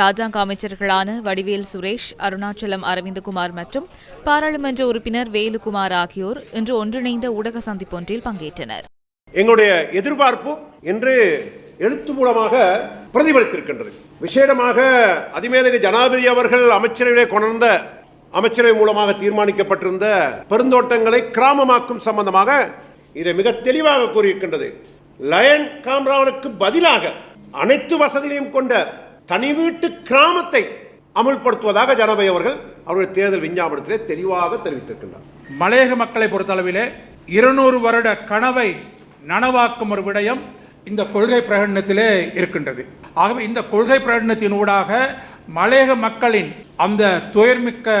ராஜாங்க அமைச்சர்களான வடிவேல் சுரேஷ் அருணாச்சலம் அரவிந்தகுமார் மற்றும் பாராளுமன்ற உறுப்பினர் வேலுகுமார் ஆகியோர் இன்று ஒன்றிணைந்த ஊடக சந்திப்பொன்றில் பங்கேற்றனர். எங்களுடைய எதிர்பார்ப்பு என்று எழுத்து மூலமாக பிரதிபலித்திருக்கின்றது. விசேடமாக அதிமேதக ஜனாதிபதி அவர்கள் அமைச்சரவையிலே கொணர்ந்த அமைச்சரவை மூலமாக தீர்மானிக்கப்பட்டிருந்த பெருந்தோட்டங்களை கிராமமாக்கும் சம்பந்தமாக இதை மிக தெளிவாக கூறியிருக்கின்றது. லயன் காம்ராவனுக்கு பதிலாக அனைத்து வசதிகளையும் கொண்ட தனி வீட்டு கிராமத்தை அமுல்படுத்துவதாக ஜனபதி அவர்கள் அவருடைய தேர்தல் விஞ்ஞாபனத்திலே தெளிவாக தெரிவித்திருக்கின்றார். மலையக மக்களை பொறுத்தளவிலே இருநூறு வருட கனவை நனவாக்கும் ஒரு விடயம் இந்த கொள்கை பிரகடனத்திலே இருக்கின்றது. ஆகவே இந்த கொள்கை பிரகடனத்தினூடாக மலையக மக்களின் அந்த துயர்மிக்க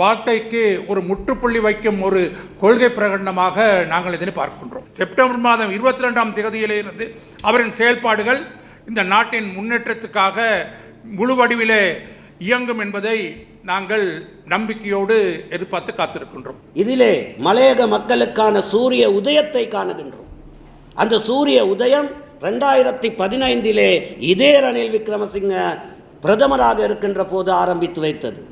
வாழ்க்கைக்கு ஒரு முற்றுப்புள்ளி வைக்கும் ஒரு கொள்கை பிரகடனமாக நாங்கள் இதனை பார்க்கின்றோம். செப்டம்பர் மாதம் இருபத்தி ரெண்டாம் தேதியிலிருந்து அவரின் செயல்பாடுகள் இந்த நாட்டின் முன்னேற்றத்துக்காக முழு வடிவிலே இயங்கும் என்பதை நாங்கள் நம்பிக்கையோடு எதிர்பார்த்து காத்திருக்கின்றோம். இதிலே மலையக மக்களுக்கான சூரிய உதயத்தை காணுகின்றோம். அந்த சூரிய உதயம் ரெண்டாயிரத்தி பதினைந்திலே இதே ரணில் விக்ரமசிங்க பிரதமராக இருக்கின்ற போது ஆரம்பித்து வைத்தது.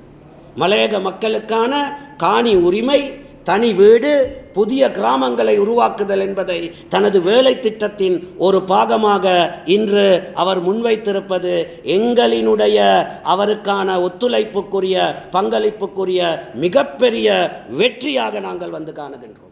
மலையக மக்களுக்கான காணி உரிமை தனி வீடு புதிய கிராமங்களை உருவாக்குதல் என்பதை தனது வேலை திட்டத்தின் ஒரு பாகமாக இன்று அவர் முன்வைத்திருப்பது எங்களினுடைய அவருக்கான ஒத்துழைப்புக்குரிய பங்களிப்புக்குரிய மிகப்பெரிய வெற்றியாக நாங்கள் வந்து காணுகின்றோம்.